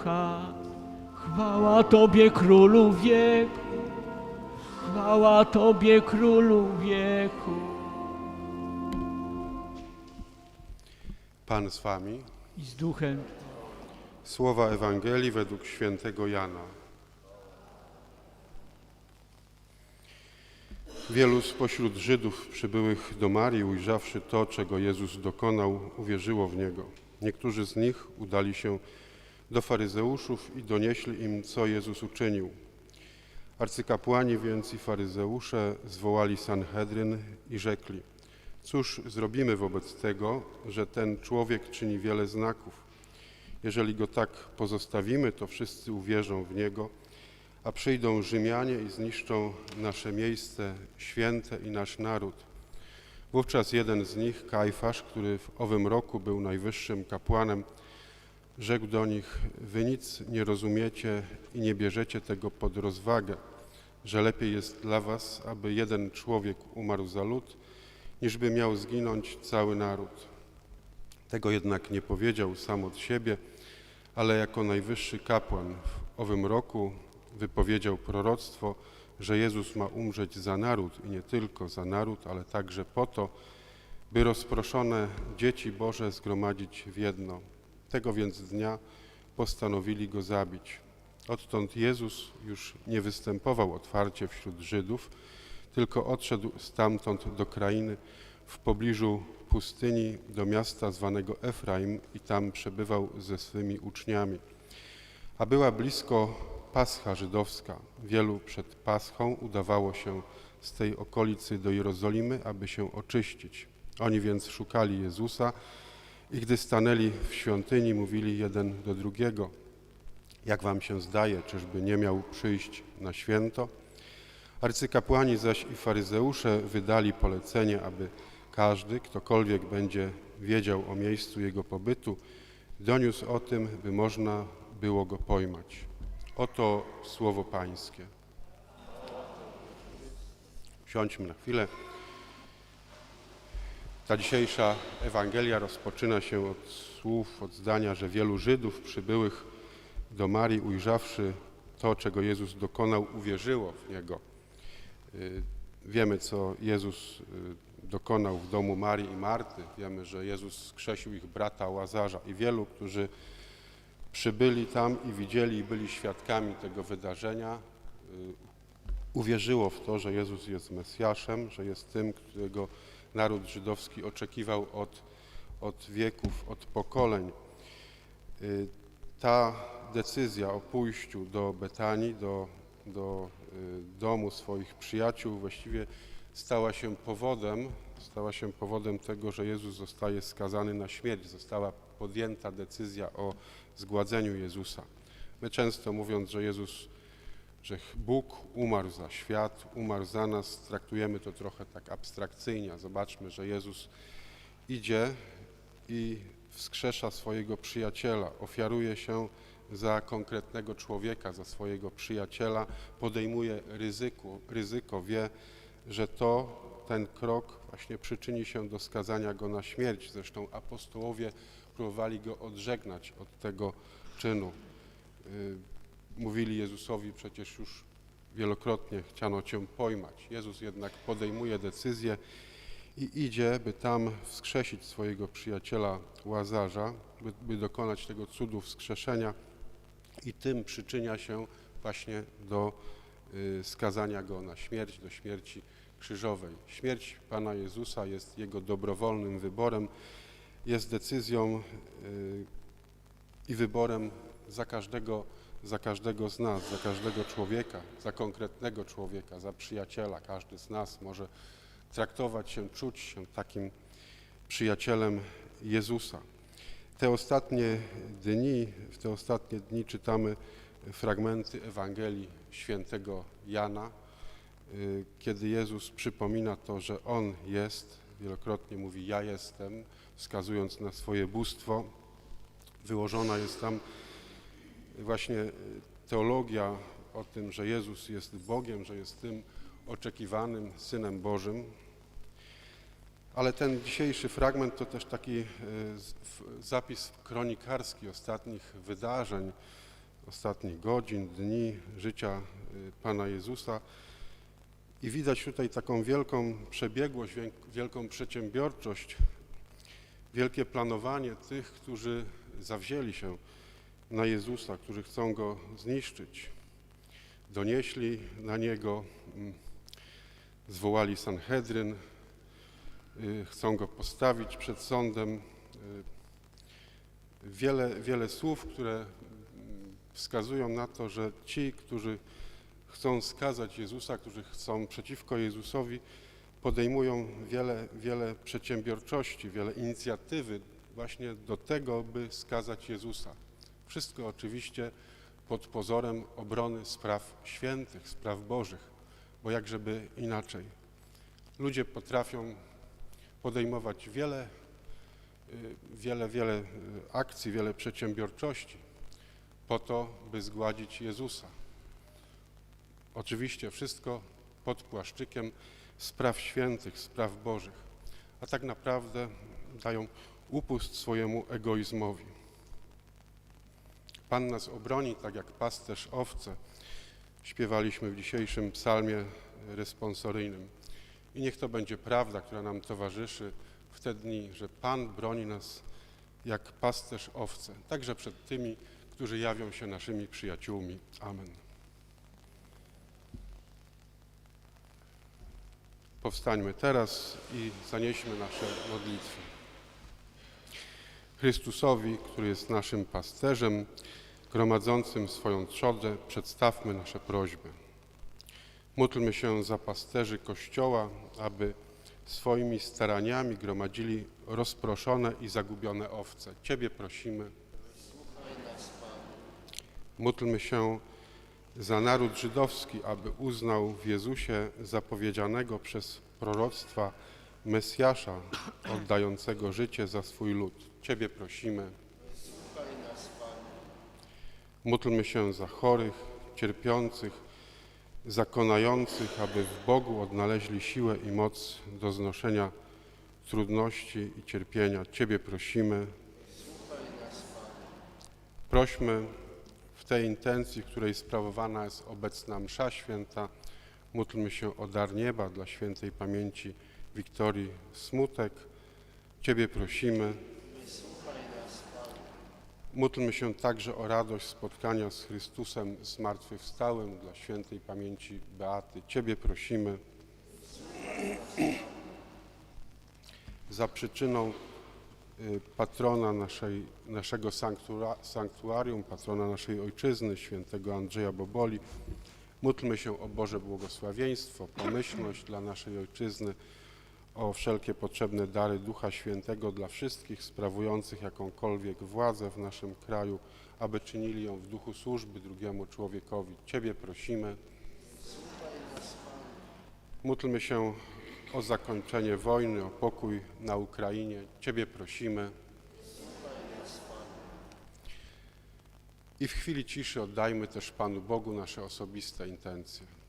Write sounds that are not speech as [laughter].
ducha. Chwała Tobie, Królu wieku. Chwała Tobie, Królu wieku. Pan z wami. I z duchem Słowa Ewangelii według świętego Jana. Wielu spośród Żydów przybyłych do Marii, ujrzawszy to, czego Jezus dokonał, uwierzyło w Niego. Niektórzy z nich udali się do faryzeuszów i donieśli im, co Jezus uczynił. Arcykapłani więc i faryzeusze zwołali Sanhedryn i rzekli, cóż zrobimy wobec tego, że ten człowiek czyni wiele znaków? Jeżeli go tak pozostawimy, to wszyscy uwierzą w niego, a przyjdą Rzymianie i zniszczą nasze miejsce święte i nasz naród. Wówczas jeden z nich, Kajfasz, który w owym roku był najwyższym kapłanem, rzekł do nich: Wy nic nie rozumiecie i nie bierzecie tego pod rozwagę, że lepiej jest dla was, aby jeden człowiek umarł za lud, niżby miał zginąć cały naród. Tego jednak nie powiedział sam od siebie, ale jako najwyższy kapłan w owym roku wypowiedział proroctwo, że Jezus ma umrzeć za naród i nie tylko za naród, ale także po to, by rozproszone dzieci Boże zgromadzić w jedno. Tego więc dnia postanowili go zabić. Odtąd Jezus już nie występował otwarcie wśród Żydów, tylko odszedł stamtąd do krainy w pobliżu pustyni do miasta zwanego Efraim i tam przebywał ze swymi uczniami. A była blisko Pascha żydowska. Wielu przed Paschą udawało się z tej okolicy do Jerozolimy, aby się oczyścić. Oni więc szukali Jezusa i gdy stanęli w świątyni, mówili jeden do drugiego: Jak wam się zdaje, czyżby nie miał przyjść na święto? Arcykapłani zaś i faryzeusze wydali polecenie, aby każdy, ktokolwiek będzie wiedział o miejscu jego pobytu, doniósł o tym, by można było go pojmać. Oto słowo Pańskie. Siądźmy na chwilę. Ta dzisiejsza Ewangelia rozpoczyna się od słów, od zdania, że wielu Żydów przybyłych do Marii, ujrzawszy to, czego Jezus dokonał, uwierzyło w Niego. Y, Wiemy, co Jezus y, dokonał w domu Marii i Marty. Wiemy, że Jezus skrzesił ich brata Łazarza i wielu, którzy przybyli tam i widzieli i byli świadkami tego wydarzenia, y, uwierzyło w to, że Jezus jest Mesjaszem, że jest tym, którego naród żydowski oczekiwał od, od wieków, od pokoleń. Y, Ta decyzja o pójściu do Betanii, do, do y, domu swoich przyjaciół właściwie stała się powodem, stała się powodem tego, że Jezus zostaje skazany na śmierć. Została podjęta decyzja o zgładzeniu Jezusa. My często mówiąc, że Jezus, że Bóg umarł za świat, umarł za nas, traktujemy to trochę tak abstrakcyjnie. Zobaczmy, że Jezus idzie i wskrzesza swojego przyjaciela, ofiaruje się za konkretnego człowieka, za swojego przyjaciela, podejmuje ryzyko, ryzyko wie, że to, ten krok właśnie przyczyni się do skazania go na śmierć. Zresztą apostołowie próbowali go odżegnać od tego czynu. Mówili Jezusowi przecież już wielokrotnie, chciano Cię pojmać. Jezus jednak podejmuje decyzję i idzie, by tam wskrzesić swojego przyjaciela Łazarza, by, by dokonać tego cudu wskrzeszenia i tym przyczynia się właśnie do y, skazania go na śmierć, do śmierci krzyżowej. Śmierć Pana Jezusa jest Jego dobrowolnym wyborem, jest decyzją y, i wyborem za każdego, za każdego z nas, za każdego człowieka, za konkretnego człowieka, za przyjaciela. Każdy z nas może traktować się, czuć się takim przyjacielem Jezusa. Te ostatnie dni, w te ostatnie dni czytamy fragmenty Ewangelii świętego Jana, y, kiedy Jezus przypomina to, że On jest, wielokrotnie mówi ja jestem, wskazując na swoje bóstwo. Wyłożona jest tam właśnie y, teologia o tym, że Jezus jest Bogiem, że jest tym oczekiwanym Synem Bożym. Ale ten dzisiejszy fragment to też taki w- zapis kronikarski ostatnich wydarzeń, ostatnich godzin, dni życia y, Pana Jezusa. I widać tutaj taką wielką przebiegłość, wielką przedsiębiorczość, wielkie planowanie tych, którzy zawzięli się na Jezusa, którzy chcą Go zniszczyć. Donieśli na Niego, mm, zwołali Sanhedryn, y, chcą Go postawić przed sądem. Y, Wiele, wiele słów, które mm, wskazują na to, że ci, którzy chcą skazać Jezusa, którzy chcą przeciwko Jezusowi, podejmują wiele, wiele przedsiębiorczości, wiele inicjatywy właśnie do tego, by skazać Jezusa. Wszystko oczywiście pod pozorem obrony spraw świętych, spraw bożych, bo jakżeby inaczej. Ludzie potrafią podejmować wiele, y, wiele, wiele y, akcji, wiele przedsiębiorczości po to, by zgładzić Jezusa. Oczywiście wszystko pod płaszczykiem spraw świętych, spraw bożych, a tak naprawdę dają upust swojemu egoizmowi. Pan nas obroni, tak jak pasterz owce, śpiewaliśmy w dzisiejszym psalmie responsoryjnym. I niech to będzie prawda, która nam towarzyszy w te dni, że Pan broni nas jak pasterz owce, także przed tymi, którzy jawią się naszymi przyjaciółmi. Amen. Powstańmy teraz i zanieśmy nasze modlitwy. Chrystusowi, który jest naszym pasterzem, gromadzącym swoją trzodę, przedstawmy nasze prośby. Módlmy się za pasterzy Kościoła, aby swoimi staraniami gromadzili rozproszone i zagubione owce. Ciebie prosimy. Módlmy się za naród żydowski, aby uznał w Jezusie zapowiedzianego przez proroctwa Mesjasza, oddającego życie za swój lud. Ciebie prosimy. Módlmy się za chorych, cierpiących, zakonających, aby w Bogu odnaleźli siłę i moc do znoszenia trudności i cierpienia. Ciebie prosimy. Prośmy w tej intencji, w której sprawowana jest obecna msza święta, módlmy się o dar nieba dla świętej pamięci Wiktorii Smutek. Ciebie prosimy. Módlmy się także o radość spotkania z Chrystusem zmartwychwstałym dla świętej pamięci Beaty. Ciebie prosimy. [clears throat] Za przyczyną y, patrona naszej, naszego sanktuarium, patrona naszej ojczyzny, świętego Andrzeja Boboli, módlmy się o Boże błogosławieństwo, pomyślność dla naszej ojczyzny, o wszelkie potrzebne dary Ducha Świętego dla wszystkich sprawujących jakąkolwiek władzę w naszym kraju, aby czynili ją w duchu służby drugiemu człowiekowi. Ciebie prosimy. Módlmy się o zakończenie wojny, o pokój na Ukrainie. Ciebie prosimy. I w chwili ciszy oddajmy też Panu Bogu nasze osobiste intencje.